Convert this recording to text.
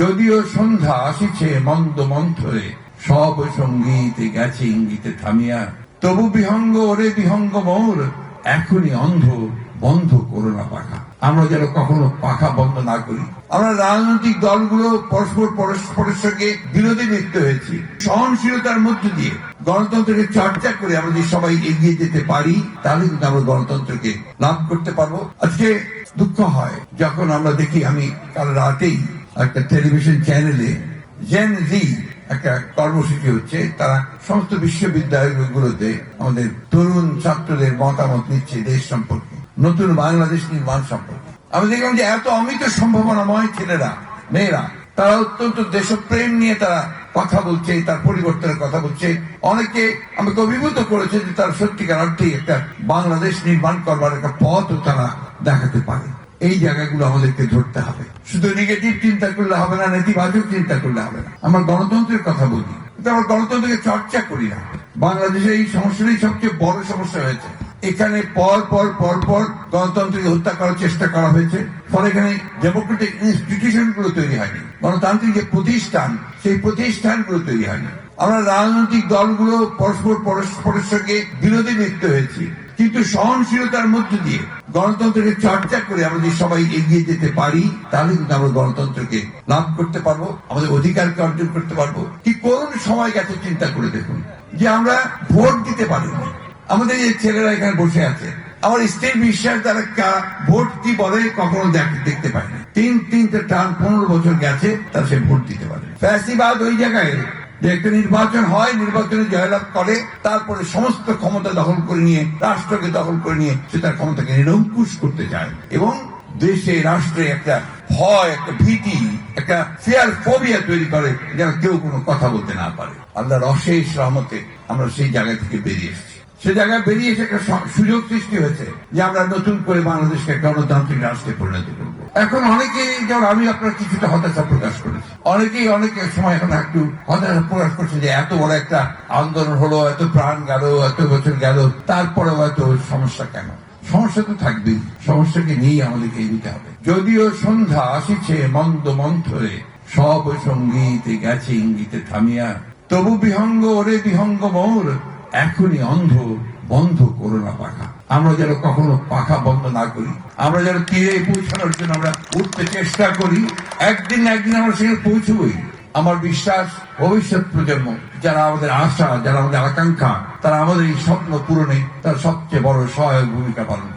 যদিও সন্ধ্যা আসিছে মন্দ মন্থরে সব সঙ্গীতে গেছে ইঙ্গিতে থামিয়া। তবু বিহঙ্গ ওরে বিহঙ্গ মোর, এখনই অন্ধ বন্ধ করো না পাখা। আমরা যেন কখনো পাখা বন্ধ না করি। আমরা রাজনৈতিক দলগুলো পরস্পর পরস্পরের সঙ্গে বিরোধী লিপ্ত হয়েছি। সহনশীলতার মধ্য দিয়ে গণতন্ত্রকে চর্চা করে আমরা যদি সবাই এগিয়ে যেতে পারি, তাহলে কিন্তু আমরা গণতন্ত্রকে লাভ করতে পারব। আজকে দুঃখ হয়, যখন আমরা দেখি আমি কাল রাতেই একটা টেলিভিশন চ্যানেলে জেন জি একটা কর্মসূচি হচ্ছে, তারা সমস্ত বিশ্ববিদ্যালয়গুলোতে আমাদের তরুণ ছাত্রদের মতামত নিচ্ছে দেশ সম্পর্কে, নতুন বাংলাদেশ নির্মাণ সম্পর্কে। আমি দেখলাম যে এত অমিত সম্ভাবনাময় ছেলেরা, মেয়েরা, তারা অত্যন্ত দেশপ্রেম নিয়ে তারা কথা বলছে, তার পরিবর্তনের কথা বলছে। অনেকে আমাকে অভিভূত করেছে যে তারা সত্যিকার অর্থে একটা বাংলাদেশ নির্মাণ করবার একটা পথও তারা দেখাতে পারে। এই জায়গাগুলো আমাদেরকে ধরতে হবে। শুধু নেগেটিভ চিন্তা করলে হবে না, নেতিবাচক চিন্তা করলে হবে না। আমরা গণতন্ত্রের কথা বলি। কিন্তু আমরা গণতন্ত্রকে চর্চা করি না। বাংলাদেশে এই সমস্যাটাই সবচেয়ে বড় সমস্যা হয়েছে। এখানে পর পর পর পর গণতন্ত্রকে হত্যা করার চেষ্টা করা হয়েছে। ফলে এখানে ডেমোক্রেটিক ইনস্টিটিউশনগুলো তৈরি হয়নি। গণতান্ত্রিক যে প্রতিষ্ঠান, সেই প্রতিষ্ঠানগুলো তৈরি হয়নি। আমরা রাজনৈতিক দলগুলো পরস্পর পরস্পরের সঙ্গে বিরোধী লিপ্ত হয়েছি। কিন্তু সহনশীলতার মধ্য দিয়ে গণতন্ত্রকে চর্চা করে আমরা যদি সবাই এগিয়ে যেতে পারি, তাহলে কিন্তু আমরা গণতন্ত্রকে লাভ করতে পারব, আমাদের অধিকারকে অর্জন করতে পারব। কি করুন, সময় গেছে, চিন্তা করে দেখুন। যে আমরা ভোট দিতে পারিনি আমাদের এই ছেলেরা এখানে বসে আছে। আমার স্ত্রীর বিশ্বাস তারা ভোট কি বলে, কখনো দেখ- দেখতে পায়নি তিন, তিনটে টার্ম পনেরো বছর গেছে, তারা সে ভোট দিতে পারে ফ্যাসিবাদ ওই জায়গায়। যে একটা নির্বাচন হয়, নির্বাচনে জয়লাভ করে, তারপরে সমস্ত ক্ষমতা দখল করে নিয়ে, রাষ্ট্রকে দখল করে নিয়ে সে তার ক্ষমতাকে নিরঙ্কুশ করতে চায়। এবং দেশে, রাষ্ট্রে একটা ভয়, একটা ভীতি, একটা ফেয়ার ফোবিয়া তৈরি করে যেন কেউ কোনো কথা বলতে না পারে। আল্লাহর অশেষ রহমতে আমরা সেই জায়গা থেকে বেরিয়ে এসেছি। সে জায়গায় বেরিয়ে এসে একটা সুযোগ সৃষ্টি হয়েছে যে আমরা নতুন করে বাংলাদেশকে গণতান্ত্রিক রাষ্ট্রে পরিণত করব। এখন অনেকে যেমন আমি আপনার কিছুটা হতাশা প্রকাশ করেছি। অনেকেই অনেক সময় এখন একটু হতাশা প্রকাশ করছে যে এত বড় একটা আন্দোলন হলো, এত প্রাণ গেল, এত বছর গেল তারপরেও এত সমস্যা কেন? সমস্যা তো থাকবেই। সমস্যাকে নিয়ে আমাদেরকে এগিয়ে হবে। যদিও সন্ধ্যা আসিছে মন্দ মন্থরে সব সঙ্গীতে গেছে ইঙ্গিতে থামিয়া। তবু বিহঙ্গ ওরে বিহঙ্গ মোর এখনই অন্ধ বন্ধ করো না পাখা। আমরা যেন কখনো পাখা বন্ধ না করি। আমরা যেন তীরে পৌঁছানোর জন্য আমরা উঠতে চেষ্টা করি। একদিন একদিন আমরা সেখানে পৌঁছবই। আমার বিশ্বাস, ভবিষ্যৎ প্রজন্ম, যারা আমাদের আশা, যারা আমাদের আকাঙ্ক্ষা, তারা আমাদের এই স্বপ্ন পূরণে তার সবচেয়ে বড় সহায়ক ভূমিকা পালন